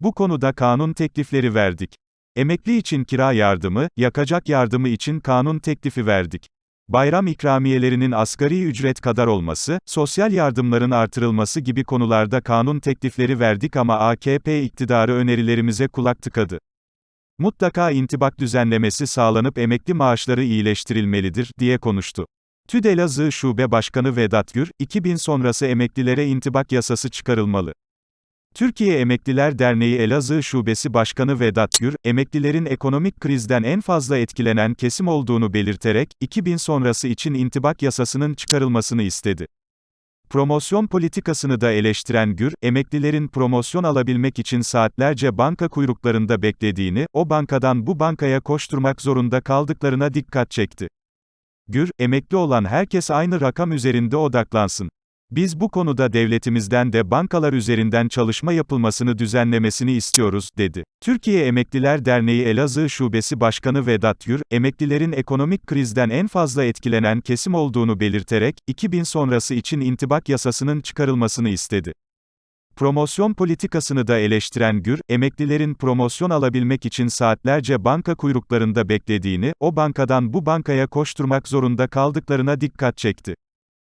Bu konuda kanun teklifleri verdik. Emekli için kira yardımı, yakacak yardımı için kanun teklifi verdik. Bayram ikramiyelerinin asgari ücret kadar olması, sosyal yardımların artırılması gibi konularda kanun teklifleri verdik ama AKP iktidarı önerilerimize kulak tıkadı. Mutlaka intibak düzenlemesi sağlanıp emekli maaşları iyileştirilmelidir, diye konuştu. TÜD Elazığ Şube Başkanı Vedat Gür, 2000 sonrası emeklilere intibak yasası çıkarılmalı. Türkiye Emekliler Derneği Elazığ Şubesi Başkanı Vedat Gür, emeklilerin ekonomik krizden en fazla etkilenen kesim olduğunu belirterek, 2000 sonrası için intibak yasasının çıkarılmasını istedi. Promosyon politikasını da eleştiren Gür, emeklilerin promosyon alabilmek için saatlerce banka kuyruklarında beklediğini, o bankadan bu bankaya koşturmak zorunda kaldıklarına dikkat çekti. Gür, emekli olan herkes aynı rakam üzerinde odaklansın. Biz bu konuda devletimizden de bankalar üzerinden çalışma yapılmasını düzenlemesini istiyoruz, dedi. Türkiye Emekliler Derneği Elazığ Şubesi Başkanı Vedat Gür, emeklilerin ekonomik krizden en fazla etkilenen kesim olduğunu belirterek, 2000 sonrası için intibak yasasının çıkarılmasını istedi. Promosyon politikasını da eleştiren Gür, emeklilerin promosyon alabilmek için saatlerce banka kuyruklarında beklediğini, o bankadan bu bankaya koşturmak zorunda kaldıklarına dikkat çekti.